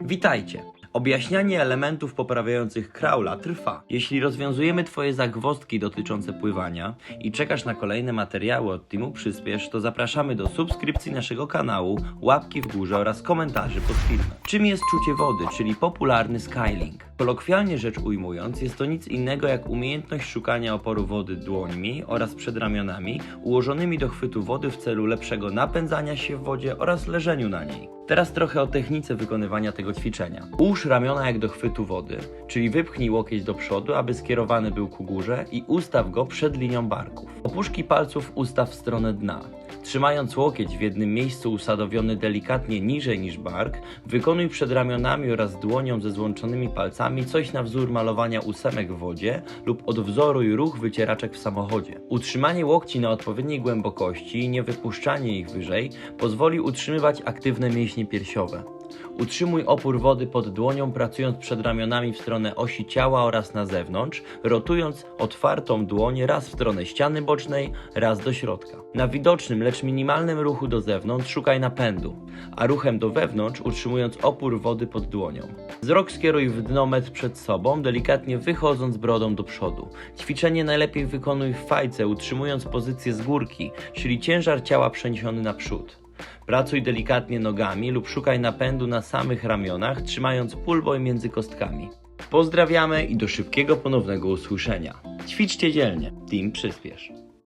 Witajcie! Objaśnianie elementów poprawiających kraula trwa. Jeśli rozwiązujemy Twoje zagwozdki dotyczące pływania i czekasz na kolejne materiały od Teamu Przyspiesz, to zapraszamy do subskrypcji naszego kanału, łapki w górze oraz komentarzy pod filmem. Czym jest czucie wody, czyli popularny skyling? Kolokwialnie rzecz ujmując, jest to nic innego jak umiejętność szukania oporu wody dłońmi oraz przedramionami ułożonymi do chwytu wody w celu lepszego napędzania się w wodzie oraz leżeniu na niej. Teraz trochę o technice wykonywania tego ćwiczenia. Ułóż ramiona jak do chwytu wody, czyli wypchnij łokieć do przodu, aby skierowany był ku górze i ustaw go przed linią barków. Opuszki palców ustaw w stronę dna. Trzymając łokieć w jednym miejscu usadowiony delikatnie niżej niż bark, wykonuj przed ramionami oraz dłonią ze złączonymi palcami coś na wzór malowania ósemek w wodzie lub odwzoruj ruch wycieraczek w samochodzie. Utrzymanie łokci na odpowiedniej głębokości i nie wypuszczanie ich wyżej pozwoli utrzymywać aktywne mięśnie piersiowe. Utrzymuj opór wody pod dłonią, pracując przed ramionami w stronę osi ciała oraz na zewnątrz, rotując otwartą dłoń raz w stronę ściany bocznej, raz do środka. Na widocznym, lecz minimalnym ruchu do zewnątrz szukaj napędu, a ruchem do wewnątrz utrzymując opór wody pod dłonią. Wzrok skieruj w dno metr przed sobą, delikatnie wychodząc brodą do przodu. Ćwiczenie najlepiej wykonuj w fajce, utrzymując pozycję z górki, czyli ciężar ciała przeniesiony naprzód. Pracuj delikatnie nogami lub szukaj napędu na samych ramionach, trzymając pulboj między kostkami. Pozdrawiamy i do szybkiego ponownego usłyszenia. Ćwiczcie dzielnie. Team Przyspiesz.